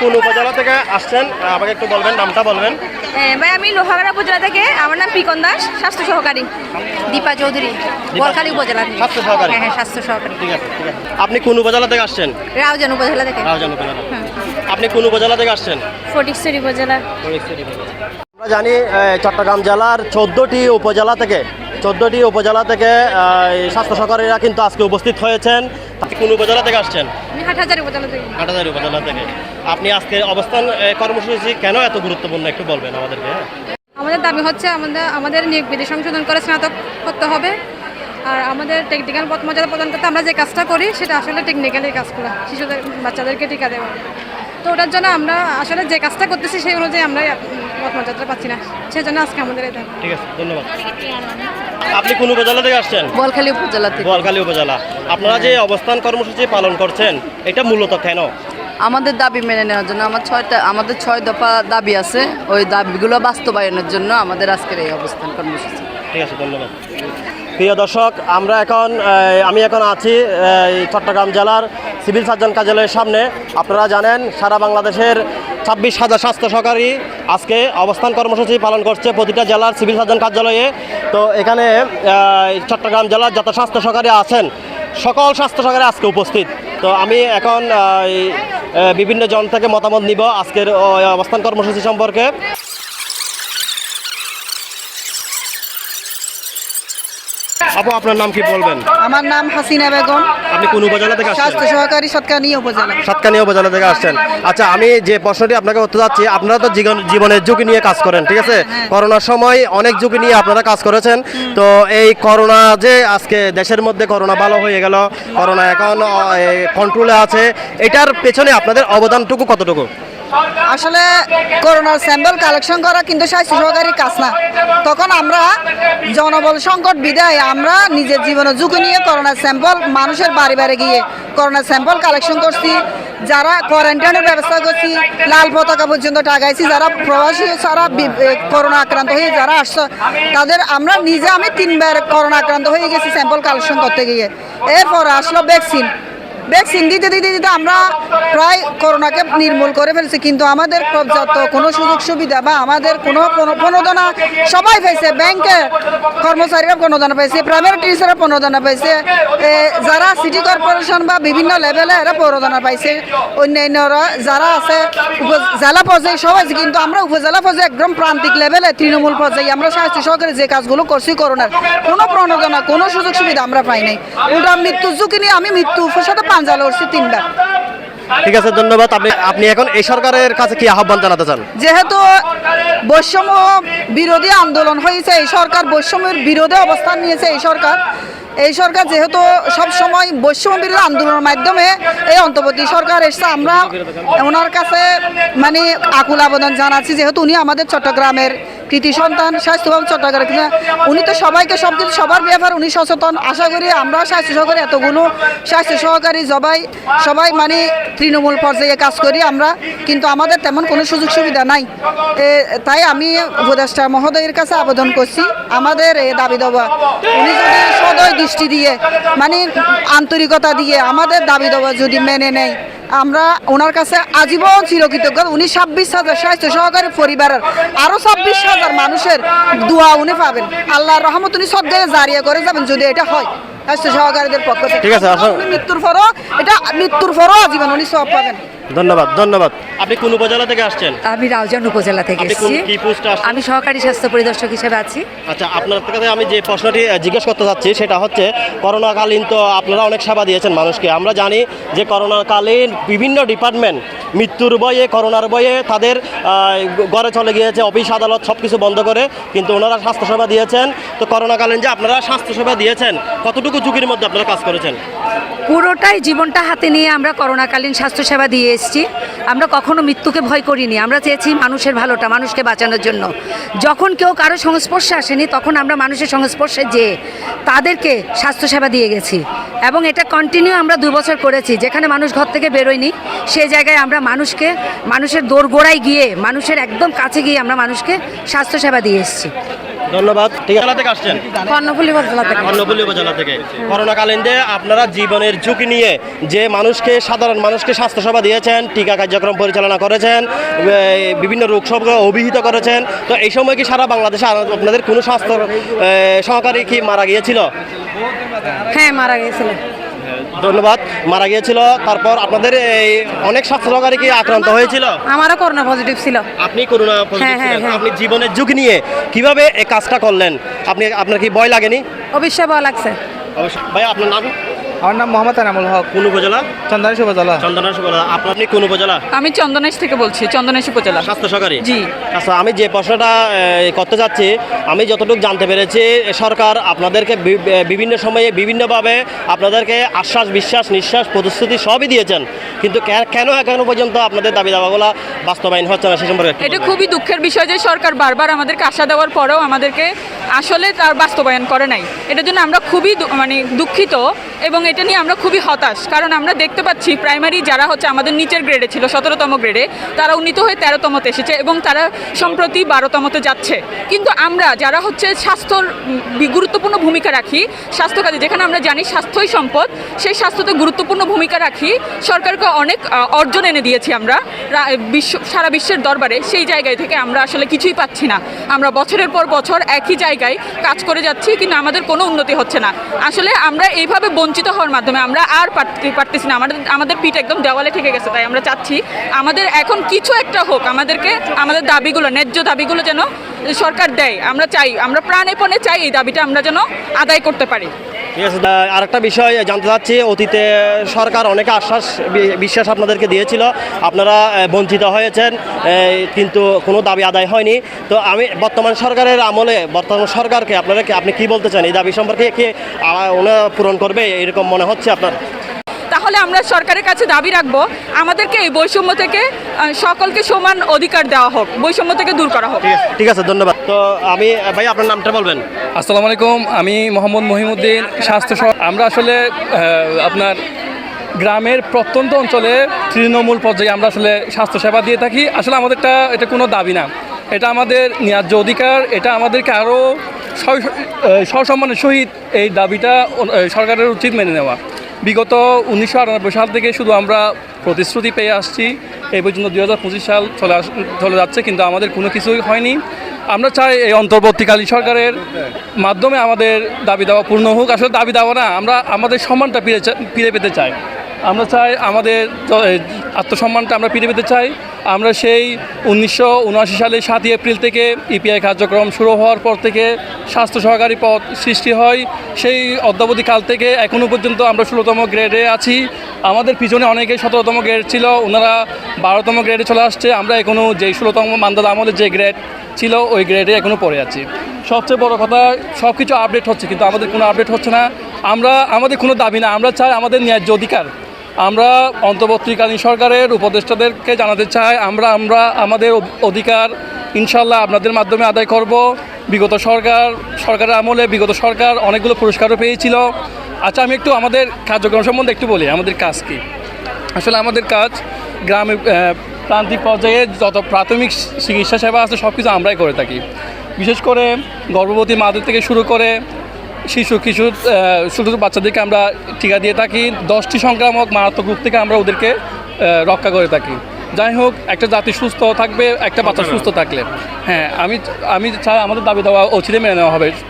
কোন উপজেলা থেকে আসছেন? আমাকে একটু বলবেন নামটা বলবেন। হ্যাঁ, ভাই আমি লোহাগাড়া উপজেলা থেকে। আমার নাম পিকন দাস স্বাস্থ্য সহকারী। দীপা চৌধুরী বোয়ালখালী উপজেলা থেকে। স্বাস্থ্য সহকারী? হ্যাঁ হ্যাঁ স্বাস্থ্য সহকারী। ঠিক আছে ঠিক আছে। আপনি কোন উপজেলা থেকে আসছেন? রাউজান উপজেলা থেকে। রাউজান উপজেলা আপনি কোন উপজেলা থেকে আসছেন? ফটিকছড়ি উপজেলা। আমরা জানি চট্টগ্রাম জেলার চোদ্দোটি উপজেলা থেকে চোদ্দটি উপজেলা থেকে স্বাস্থ্য সহকারীরা কিন্তু আজকে উপস্থিত হয়েছেন। কোন উপজেলা থেকে আসছেন? আমি হাটহাজারি উপজেলা থেকে। হাটাজারি উপজেলা থেকে। আপনি আজকে অবস্থান কর্মসূচি কেন এত গুরুত্বপূর্ণ একটু বলবেন আমাদেরকে? আমাদের দাবি হচ্ছে আমাদের আমাদের নিয়োগ বিধি সংশোধন করে স্নাতক করতে হবে। আর আমাদের টেকনিক্যাল পথমর্যাদা প্রদান করতে আমরা যে কাজটা করি সেটা আসলে টেকনিক্যালি কাজগুলো শিশুদের বাচ্চাদেরকে টিকা দেওয়া। তো ওটার জন্য আমরা আসলে যে কাজটা করতেছি সেই অনুযায়ী আমরা পথমর্যাদাটা পাচ্ছি না। সেই আজকে আমাদের এটা ঠিক আছে ধন্যবাদ। আপনি কোন উপজেলা থেকে আসছেন? বোয়ালখালী উপজেলা থেকে। বোয়ালখালী উপজেলা। আপনারা যে অবস্থান কর্মসূচি পালন করছেন এটা মূলত কেন? আমাদের দাবি মেনে নেওয়ার জন্য আমার ছয়টা আমাদের ছয় দফা দাবি আছে। ওই দাবিগুলো বাস্তবায়নের জন্য আমাদের আজকের এই অবস্থান কর্মসূচি। ঠিক আছে ধন্যবাদ। প্রিয় দর্শক আমরা এখন আমি এখন আছি চট্টগ্রাম জেলার সিভিল সার্জন কার্যালয়ের সামনে। আপনারা জানেন সারা বাংলাদেশের ছাব্বিশ হাজার স্বাস্থ্য সহকারী আজকে অবস্থান কর্মসূচি পালন করছে প্রতিটা জেলার সিভিল সার্জন কার্যালয়ে। তো এখানে চট্টগ্রাম জেলার যত স্বাস্থ্য সহকারী আছেন, সকল স্বাস্থ্য সহকারী আজকে উপস্থিত। তো আমি এখন বিভিন্ন জন থেকে মতামত নিব আজকের অবস্থান কর্মসূচি সম্পর্কে। আপু আপনার নাম কি বলবেন? আমার নাম হাসিনা বেগম। আপনি কোন উপজেলা থেকে আসছেন? স্বাস্থ্য সহকারী সৎকানি উপজেলা। সাতকানিয়া উপজেলা থেকে আসছেন। আচ্ছা আমি যে প্রশ্নটি আপনাকে করতে যাচ্ছি আপনারা তো জীবন- জীবনের ঝুঁকি নিয়ে কাজ করেন ঠিক আছে? করোনার সময় অনেক ঝুঁকি নিয়ে আপনারা কাজ করেছেন। তো এই করোনা যে আজকে দেশের মধ্যে করোনা ভালো হয়ে গেল করোনা এখন কন্ট্রোলে আছে এটার পেছনে আপনাদের অবদানটুকু কতটুকু? আসলে করোনার স্যাম্পল কালেকশন করা কিন্তু স্বাস্থ্য সহকারী কাজ না। তখন আমরা জনবল সংকট বিদায়, আমরা নিজের জীবনের ঝুঁকি নিয়ে করোনার স্যাম্পল, মানুষের বাড়ি বাড়ি গিয়ে করোনার স্যাম্পল কালেকশন করছি। যারা কোয়ারেন্টাইনের ব্যবস্থা করছি, লাল পতাকা পর্যন্ত টাকাইছি যারা প্রবাসী সারা করোনা আক্রান্ত হয়ে যারা আসছে, তাদের আমরা নিজে আমি তিনবার করোনা আক্রান্ত হয়ে গেছি স্যাম্পল কালেকশন করতে গিয়ে। এরপর আসলো ভ্যাকসিন। ভ্যাকসিন দিতে দিতে দিতে আমরা প্রায় করোনাকে নির্মূল করে ফেলছি, কিন্তু আমাদের পর্যাপ্ত কোনো সুযোগ সুবিধা বা আমাদের কোনো প্রণোদনা সবাই পাইছে, ব্যাংকে কর্মচারীরা প্রণোদনা পাইছে, প্রাইমারি টিচাররা প্রণোদনা পাইছে যারা সিটি কর্পোরেশন বা বিভিন্ন লেভেলে এরা প্রণোদনা পাইছে, অন্যান্যরা যারা আছে জেলা পর্যায়ে সবাই কিন্তু আমরা উপজেলা পর্যায়ে একদম প্রান্তিক লেভেলে তৃণমূল পর্যায়ে আমরা স্বাস্থ্য সহকারে যে কাজগুলো করছি করোনার, কোনো প্রণোদনা কোনো সুযোগ সুবিধা আমরা পাই নাই। উল্টা মৃত্যুর ঝুঁকি নিয়ে আমি মৃত্যু সাথে পাঞ্জা লড়ছি তিনবার। ঠিক আছে ধন্যবাদ। আপনি আপনি এখন এই সরকারের কাছে কি আহ্বান জানাতে চান? যেহেতু বৈষম্য বিরোধী আন্দোলন হয়েছে এই সরকার বৈষম্যের বিরোধে অবস্থান নিয়েছে এই সরকার এই সরকার যেহেতু সব সময় বিরোধী আন্দোলনের মাধ্যমে এই অন্তর্বর্তী সরকার এসছে, আমরা ওনার কাছে মানে আকুল আবেদন জানাচ্ছি যেহেতু উনি আমাদের চট্টগ্রামের কৃতি সন্তান স্বাস্থ্যবান চট্টগ্রাম উনি তো সবাইকে সব কিছু সবার ব্যাপার উনি সচেতন। আশা করি আমরা স্বাস্থ্য সহকারী এতগুলো স্বাস্থ্য সহকারী সবাই সবাই মানে তৃণমূল পর্যায়ে কাজ করি আমরা, কিন্তু আমাদের তেমন কোনো সুযোগ সুবিধা নাই। তাই আমি উপদেষ্টা মহোদয়ের কাছে আবেদন করছি। আমাদের দাবি দেওয়া উনি যদি সদয় দৃষ্টি দিয়ে মানে আন্তরিকতা দিয়ে আমাদের দাবি দেওয়া যদি মেনে নেয়, আমরা ওনার কাছে আজীবন চিরকৃতজ্ঞ। উনি ছাব্বিশ হাজার স্বাস্থ্য সহকারী পরিবারের আরও ছাব্বিশ হাজার মানুষের দোয়া উনি পাবেন। আল্লাহ রহমত উনি সব জায়গায় জারিয়া করে যাবেন যদি এটা হয়। স্বাস্থ্য সহকারীদের পক্ষ থেকে। ঠিক আছে, আসুন। মৃত্যুর পরও এটা মৃত্যুর পরও আজীবন উনি সব পাবেন। ধন্যবাদ ধন্যবাদ। আপনি কোন উপজেলা থেকে আসছেন? আমি রাউজান উপজেলা থেকে এসেছি। কি পোস্টে আসছেন? আমি সহকারী স্বাস্থ্য পরিদর্শক হিসেবে আছি। আচ্ছা আপনার কাছে আমি যে প্রশ্নটি জিজ্ঞেস করতে চাচ্ছি সেটা হচ্ছে করোনাকালীন তো আপনারা অনেক সেবা দিয়েছেন মানুষকে। আমরা জানি যে করোনাকালীন বিভিন্ন ডিপার্টমেন্ট মৃত্যুর বয়ে করোনার বয়ে তাদের ঘরে চলে গিয়েছে, অফিস, আদালত সব কিছু বন্ধ করে, কিন্তু ওনারা স্বাস্থ্যসেবা দিয়েছেন। তো করোনাকালীন যে আপনারা স্বাস্থ্যসেবা দিয়েছেন, কতটুকু ঝুঁকির মধ্যে আপনারা কাজ করেছেন? পুরোটাই জীবনটা হাতে নিয়ে আমরা করোনাকালীন স্বাস্থ্যসেবা দিয়ে এসেছি। আমরা কখনো মৃত্যুকে ভয় করিনি। আমরা চেয়েছি মানুষের ভালোটা, মানুষকে বাঁচানোর জন্য। যখন কেউ কারও সংস্পর্শে আসেনি, তখন আমরা মানুষের সংস্পর্শে যেয়ে তাদেরকে স্বাস্থ্যসেবা দিয়ে গেছি। এবং এটা কন্টিনিউ আমরা দু বছর করেছি। যেখানে মানুষ ঘর থেকে বেরোয়নি, সে জায়গায় আমরা মানুষকে মানুষের দোরগোড়ায় গিয়ে মানুষের একদম কাছে গিয়ে আমরা মানুষকে স্বাস্থ্যসেবা দিয়ে এসেছি। ধন্যবাদ। ঠিক থেকে আসছেন? কর্ণফুলি উপজেলা থেকে। কর্ণফুলী উপজেলা থেকে। করোনাকালীন যে আপনারা জীবনের ঝুঁকি নিয়ে যে মানুষকে সাধারণ মানুষকে স্বাস্থ্যসেবা দিয়েছেন টিকা কার্যক্রম পরিচালনা করেছেন বিভিন্ন রোগ সব অভিহিত করেছেন তো এই সময় কি সারা বাংলাদেশে আপনাদের কোনো স্বাস্থ্য সহকারী কি মারা গিয়েছিল? হ্যাঁ মারা গিয়েছিল। ধন্যবাদ মারা গিয়েছিল তারপর আপনাদের এই অনেক স্বাস্থ্য সহকারী কি আক্রান্ত হয়েছিল? আমারও করোনা পজিটিভ ছিল। আপনি করোনা পজিটিভ হ্যাঁ, হ্যাঁ, ছিলেন। হ্যাঁ। আপনি জীবনের ঝুঁকি নিয়ে কীভাবে এই কাজটা করলেন? আপনি আপনার কি ভয় লাগেনি? অবশ্যই ভয় লাগছে। অবশ্যই। ভাই আপনার নাম? আমার নাম মোহাম্মদ আনামুল হক। কোন উপজেলা? চন্দানী উপজেলা। চন্দনা উপজেলা। আপনি আপনি কোন উপজেলা? আমি চন্দনেশ থেকে বলছি চন্দনেশ উপজেলা। স্বাস্থ্য সহকারী? জি। আচ্ছা আমি যে প্রশ্নটা করতে যাচ্ছি আমি যতটুকু জানতে পেরেছি সরকার আপনাদেরকে বিভিন্ন সময়ে বিভিন্নভাবে আপনাদেরকে আশ্বাস বিশ্বাস নিঃশ্বাস প্রতিশ্রুতি সবই দিয়েছেন। কিন্তু কেন এখনও পর্যন্ত আপনাদের দাবি দাবাগুলো বাস্তবায়ন হচ্ছে না সে সম্পর্কে এটা খুবই দুঃখের বিষয় যে সরকার বারবার আমাদেরকে আশা দেওয়ার পরেও আমাদেরকে আসলে তার বাস্তবায়ন করে নাই। এটার জন্য আমরা খুবই মানে দুঃখিত এবং এটা নিয়ে আমরা খুবই হতাশ। কারণ আমরা দেখতে পাচ্ছি প্রাইমারি যারা হচ্ছে আমাদের নিচের গ্রেডে ছিল, সতেরোতম গ্রেডে তারা উন্নীত হয়ে তেরোতমতে এসেছে এবং তারা সম্প্রতি বারোতমতে যাচ্ছে। কিন্তু আমরা যারা হচ্ছে স্বাস্থ্যর গুরুত্বপূর্ণ ভূমিকা রাখি, স্বাস্থ্য কাজে যেখানে আমরা জানি স্বাস্থ্যই সম্পদ, সেই স্বাস্থ্যতে গুরুত্বপূর্ণ ভূমিকা রাখি, সরকারকে অনেক অর্জন এনে দিয়েছি আমরা বিশ্ব, সারা বিশ্বের দরবারে। সেই জায়গায় থেকে আমরা আসলে কিছুই পাচ্ছি না। আমরা বছরের পর বছর একই জায়গায় কাজ করে যাচ্ছি, কিন্তু আমাদের কোনো উন্নতি হচ্ছে না। আসলে আমরা এইভাবে বঞ্চিত হওয়ার মাধ্যমে আমরা আর পারতে, পারতেছি না। আমাদের আমাদের পিঠ একদম দেওয়ালে ঠেকে গেছে, তাই আমরা চাচ্ছি আমাদের এখন কিছু একটা হোক, আমাদেরকে, আমাদের দাবিগুলো, ন্যায্য দাবিগুলো যেন সরকার দেয়। আমরা চাই, আমরা প্রাণেপণে চাই এই দাবিটা আমরা যেন আদায় করতে পারি। ঠিক আছে তা আরেকটা বিষয় জানতে চাচ্ছি অতীতে সরকার অনেক আশ্বাস বিশ্বাস আপনাদেরকে দিয়েছিল আপনারা বঞ্চিত হয়েছেন কিন্তু কোনো দাবি আদায় হয়নি। তো আমি বর্তমান সরকারের আমলে বর্তমান সরকারকে আপনারা কি আপনি কি বলতে চান? এই দাবি সম্পর্কে কি ওনারা পূরণ করবে? এরকম মনে হচ্ছে আপনার? তাহলে আমরা সরকারের কাছে দাবি রাখব আমাদেরকে এই বৈষম্য থেকে সকলকে সমান অধিকার দেওয়া হোক বৈষম্য থেকে দূর করা হোক। ঠিক আছে ধন্যবাদ। তো আমি, ভাই, আপনার নামটা বলবেন। আসসালামু আলাইকুম, আমি মোহাম্মদ মহিমুদ্দিন, স্বাস্থ্য আমরা আসলে আপনার গ্রামের প্রত্যন্ত অঞ্চলে তৃণমূল পর্যায়ে আমরা আসলে স্বাস্থ্যসেবা দিয়ে থাকি। আসলে আমাদেরটা, এটা কোনো দাবি না। এটা আমাদের ন্যায্য অধিকার, এটা আমাদেরকে আরও সসম্মানের সহিত এই দাবিটা সরকারের উচিত মেনে নেওয়া। বিগত উনিশশো আটানব্বই সাল থেকে শুধু আমরা প্রতিশ্রুতি পেয়ে আসছি। এই পর্যন্ত দুই হাজার পঁচিশ সাল চলে চলে যাচ্ছে, কিন্তু আমাদের কোনো কিছুই হয়নি। আমরা চাই এই অন্তর্বর্তীকালীন সরকারের মাধ্যমে আমাদের দাবি দাওয়া পূর্ণ হোক। আসলে দাবি দাওয়া না, আমরা আমাদের সম্মানটা ফিরে ফিরে পেতে চাই। আমরা চাই আমাদের আত্মসম্মানটা আমরা ফিরে পেতে চাই। আমরা সেই উনিশশো উনআশি সালে সাতই এপ্রিল থেকে ইপিআই কার্যক্রম শুরু হওয়ার পর থেকে স্বাস্থ্য সহকারী পদ সৃষ্টি হয়। সেই অদ্যাবধি কাল থেকে এখনও পর্যন্ত আমরা ষোলোতম গ্রেডে আছি। আমাদের পিছনে অনেকে সতেরোতম গ্রেড ছিল, ওনারা বারোতম গ্রেডে চলে আসছে। আমরা এখনও যেই ষোলোতম মান্দাদ আমলের যে গ্রেড ছিল, ওই গ্রেডে এখনও পড়ে আছি। সবচেয়ে বড় কথা সব কিছু আপডেট হচ্ছে, কিন্তু আমাদের কোনো আপডেট হচ্ছে না। আমরা, আমাদের কোনো দাবি না। আমরা চাই আমাদের ন্যায্য অধিকার। আমরা অন্তর্বর্তীকালীন সরকারের উপদেষ্টাদেরকে জানাতে চাই, আমরা আমরা, আমাদের অধিকার ইনশাল্লাহ আপনাদের মাধ্যমে আদায় করব। বিগত সরকার, সরকারের আমলে বিগত সরকার অনেকগুলো পুরস্কারও পেয়েছিল। আচ্ছা আমি একটু আমাদের কার্যক্রম সম্বন্ধে একটু বলি, আমাদের কাজ কী? আসলে আমাদের কাজ গ্রামে প্রান্তিক পর্যায়ে যত প্রাথমিক চিকিৎসা সেবা আছে সব কিছু আমরাই করে থাকি। বিশেষ করে গর্ভবতী মাদের থেকে শুরু করে শিশু কিশোর ছোটো ছোটো বাচ্চাদেরকে আমরা টিকা দিয়ে থাকি। দশটি সংক্রামক মারাত্মক রূপ থেকে আমরা ওদেরকে রক্ষা করে থাকি। যাই হোক একটা জাতি সুস্থ থাকবে একটা বাচ্চা সুস্থ থাকলে। হ্যাঁ আমি আমি ছাড়া আমাদের দাবি দেওয়া অচিরে মেনে নেওয়া হবে।